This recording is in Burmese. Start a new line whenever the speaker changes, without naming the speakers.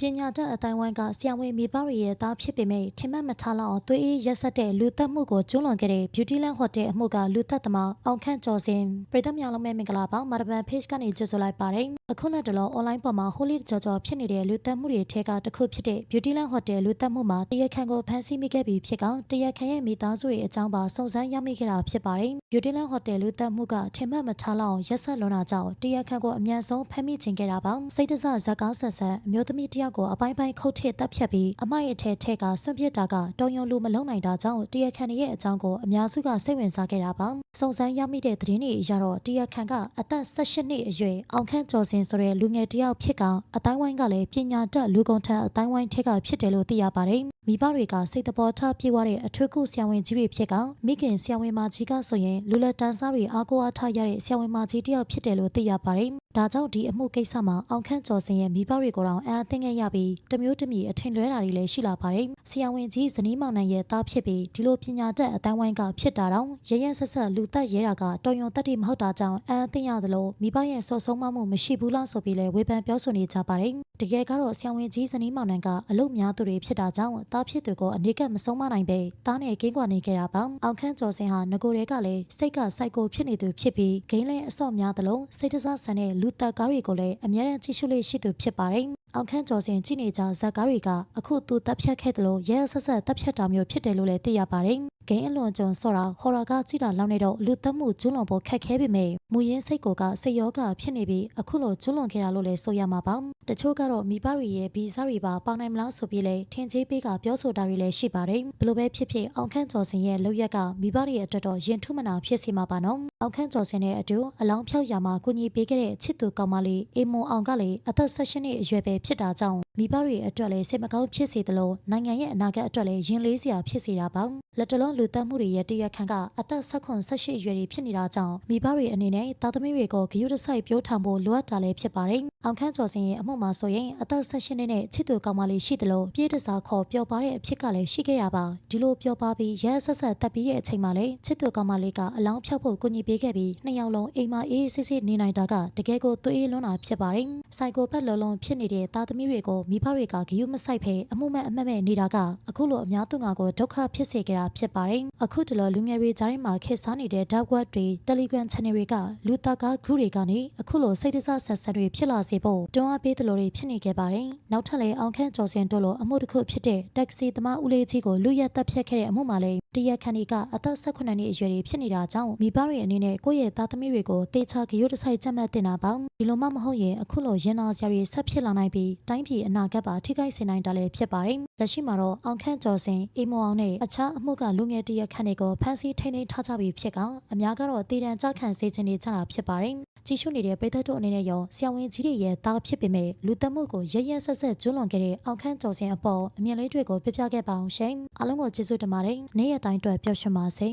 ပညာတတ်အတိုင်းဝိုင်းကဆရာဝန်မိဘတွေရဲ့သားဖြစ်ပေမဲ့ထင်မှတ်မထားလောက်အောင်သွေးအေးရက်ဆက်တဲ့လူသက်မှုကိုကျူးလွန်ခဲ့တဲ့ Beautyland Hotel အမှုကလူသက်သမားအောင်ခန့်ကျော်စင်ပြည်သက်များလုံးမဲ့မင်္ဂလာပါမာရဘန် page ကနေကြိုဆိုလိုက်ပါတယ်အခုလက်တလော online ပေါ်မှာ holy ကြော်ကြော်ဖြစ်နေတဲ့လူသက်မှုတွေထဲကတစ်ခုဖြစ်တဲ့ Beautyland Hotel လူသက်မှုမှာတရက်ခန့်ကိုဖမ်းဆီးမိခဲ့ပြီးဖြစ်ကောင်တရက်ခန့်ရဲ့မိသားစုတွေအကြောင်းပါစုံစမ်းရမိခဲ့တာဖြစ်ပါတယ် Beautyland Hotel လူသက်မှုကထင်မှတ်မထားလောက်အောင်ရက်ဆက်လွန်တာကြောင့်တရက်ခန့်ကိုအမြန်ဆုံးဖမ်းမိခြင်းခဲ့တာပါစိတ်တဆဇက်ကားဆက်ဆက်အမျိုးသမီးတစ်ယောက်ကိုအပိုင်းပိုင်းခုတ်ထစ်တပ်ဖြတ်ပြီးအမိုက်အထက်ထက်ကဆွန့်ပစ်တာကတုံယုံလူမလုံးနိုင်တာကြောင့်တရက်ခန့်ရဲ့အကြောင်းကိုအများစုကစိတ်ဝင်စားခဲ့တာပါစုံစမ်းရမိတဲ့သတင်းတွေအရတော့တရက်ခန့်ကအသက်18နှစ်အရွယ်အောင်ခန့်ကျော်စင်ဆိုတဲ့လူငယ်တစ်ယောက်ဖြစ်ကအတိုင်းဝိုင်းကလည်းပညာတတ်လူကုန်ထမ်းအတိုင်းဝိုင်းထက်ကဖြစ်တယ်လို့သိရပါတယ်မိဘတွေကစိတ်တဘောထားပြေးသွားတဲ့အထွေးကုဆရာဝန်ကြီးတွေဖြစ်ကမိခင်ဆရာဝန်မကြီးကဆိုရင်လူလက်တန်းစားတွေအားကိုးအားထားရတဲ့ဆရာဝန်မကြီးတစ်ယောက်ဖြစ်တယ်လို့သိရပါတယ်။ဒါကြောင့်ဒီအမှုကိစ္စမှာအောင်ခန့်ကျော်စင်ရဲ့မိဘတွေကိုတောင်အားသိခဲ့ရပြီးတမျိုးတမီအထင်လွဲတာတွေလည်းရှိလာပါတယ်။ဆရာဝန်ကြီးဇနီးမောင်နှံရဲ့သားဖြစ်ပြီးဒီလိုပညာတတ်အတိုင်းဝိုင်းကဖြစ်တာတော့ရရဆက်ဆက်လူသက်ရဲတာကတော်ရုံတက်တိမဟုတ်တာကြောင့်အားသိရသလိုမိဘရဲ့ဆော့ဆုံးမမှုမရှိဘူးလားဆိုပြီးလဲဝေဖန်ပြောဆိုနေကြပါတယ်။တကယ်ကတော့ဆရာဝန်ကြီးဇနီးမောင်နှံကအလုများသူတွေဖြစ်တာကြောင့်သားဖြစ်သူကိုအနေကမဆုံးမနိုင်ပဲတားနဲ့ကင်းကွာနေခဲ့တာပါအောင်ခန့်ကျော်စင်ဟာငကိုတွေကလည်းစိတ်ကစိုက်ကိုဖြစ်နေသူဖြစ်ပြီးဂိမ်းလဲအစော့များသလိုစိတ်တစားဆန်တဲ့လူသက်ကားတွေကိုလည်းအများရန်ကြည့်ရှုလေးရှိသူဖြစ်ပါတယ် အောင်ခန့်ကျော်စင်ကြည့်နေကြဇက်ကားတွေကအခုသူတပ်ဖြတ်ခဲ့တယ်လို့ရဲဆက်ဆက်တပ်ဖြတ်တာမျိုးဖြစ်တယ်လို့လည်းသိရပါတယ် ဂိမ်းအလွန်ကြုံဆော့တာဟော်ရာကကြည့်တာလောက်နေတော့လူသက်မှုကျွလွန်ဖို့ခက်ခဲပေမဲ့မူရင်းစိတ်ကိုကစိတ်ယောဂဖြစ်နေပြီးအခုလိုကျွလွန်ခဲ့တာလို့လည်းဆိုရမှာပါတချို့ကတော့မိဘတွေရဲ့ဗီဇတွေပါပေါင်းနိုင်မလားဆိုပြီးလဲထင်ကြီးပေးကပြောဆိုတာတွေလည်းရှိပါတယ်ဘလို့ပဲဖြစ်ဖြစ်အောင်ခန့်ကျော်စင်ရဲ့လောက်ရက်ကမိဘတွေရဲ့အတွက်တော့ရင်ထုမနာဖြစ်စီမှာပါနော်အောင်ခန့်ကျော်စင်ရဲ့အတူအလောင်းဖြောက်ရာမှာကုညီပေးခဲ့တဲ့ချစ်သူကောင်မလေးအေမွန်အောင်ကလည်းအသက်16နှစ်အရွယ်ပဲဖြစ်တာကြောင့်မိဘတွေအတွက်လည်းစိတ်မကောင်းဖြစ်စေသလိုနိုင်ငံရဲ့အနာဂတ်အတွက်လည်းရင်လေးစရာဖြစ်စေတာပါလက်တလုံးလူသက်မှုတွေရဲ့တရက်ခန့်ကအသက်16 18အရွယ်တွေဖြစ်နေတာကြောင့်မိဘတွေအနေနဲ့သားသမီးတွေကိုဂရုတစိုက်ပြောထောင်ဖို့လိုအပ်တာလည်းဖြစ်ပါတယ် အောင်ခန့်ကျော်စင်ရဲ့အမှုမှာဆိုရင်အသက်16နှစ်နဲ့ချစ်သူကောင်မလေးရှိသလိုပြေးတစားခေါ်ပျော်ပါတဲ့အဖြစ်ကလည်းရှိခဲ့ရပါဒီလိုပျော်ပါပြီးရဲဆက်ဆက်တက်ပြီးတဲ့အချိန်မှာလည်းချစ်သူကောင်မလေးကအလောင်းဖြောက်ဖို့ကူညီပေးခဲ့ပြီးနှစ်ယောက်လုံးအိမ်မှာအေးအေးဆေးဆေးနေနိုင်တာကတကယ်ကိုသွေးအေးလွန်းတာဖြစ်ပါတယ်စိုက်ကိုဘက်လုံးလုံးဖြစ်နေတဲ့သားသမီးတွေကိုမိဘတွေကဂရုမစိုက်ဖဲအမှုမဲ့အမှတ်မဲ့နေတာကအခုလိုအများသူငါကိုဒုက္ခဖြစ်စေခဲ့တာဖြစ်ပါတယ်အခုတလောလူငယ်တွေကြားထဲမှာခေတ်စားနေတဲ့ dark web တွေ Telegram channel တွေကလူတကား group တွေကနေအခုလိုစိတ်တဆဆက်ဆက်တွေဖြစ်လာစေဖို့တွန်းအားပေးသလိုတွေဖြစ်နေခဲ့ပါတယ်နောက်ထပ်လည်းအောင်ခန့်ကျော်စင်တို့လိုအမှုတစ်ခုဖြစ်တဲ့တက္ကစီသမားဦးလေးကြီးကိုလူရက်တက်ဖြတ်ခဲ့တဲ့အမှုမှာလည်းတရက်ခန်ဒီကအသက်18နှစ်အရွယ်တွေဖြစ်နေတာကြောင့်မိဘတွေအနေနဲ့ကိုယ့်ရဲ့သားသမီးတွေကိုတေချာဂရုတစိုက်ကြက်မှတ်တင်တာပေါ့ဒီလိုမှမဟုတ်ရင်အခုလိုရင်နာစရာတွေဆက်ဖြစ်လာနိုင်ပြီးတိုင်းပြည်အနာဂတ်ပါထိခိုက်စေနိုင်တာလည်းဖြစ်ပါတယ်လက်ရှိမှာတော့အောင်ခန့်ကျော်စင်အိမ်မောင်နဲ့အခြားအမှုကလူငယ်တရက်ခန့်တွေကိုဖမ်းဆီးထိန်းသိမ်းထားကြပြီးဖြစ်ကောင်အများကတော့တည်တံကြခံစေခြင်းတွေကြတာဖြစ်ပါတယ် ကြည့်ရှုနေတဲ့ပြည်သက်တို့အနေနဲ့ရောဆရာဝန်ကြီးတွေရဲ့တားဖြစ်ပေမဲ့လူသက်မှုကိုရရဆက်ဆက်ကျွလွန်ခဲ့တဲ့အောင်ခန့်ကျော်စင်အပေါ်အမြင်လေးတွေကိုပြပြခဲ့ပါအောင်ရှင်အားလုံးကိုကျေးဇူးတင်ပါတယ်နေ့ရက်တိုင်းအတွက်ပျော်ရွှင်ပါစေ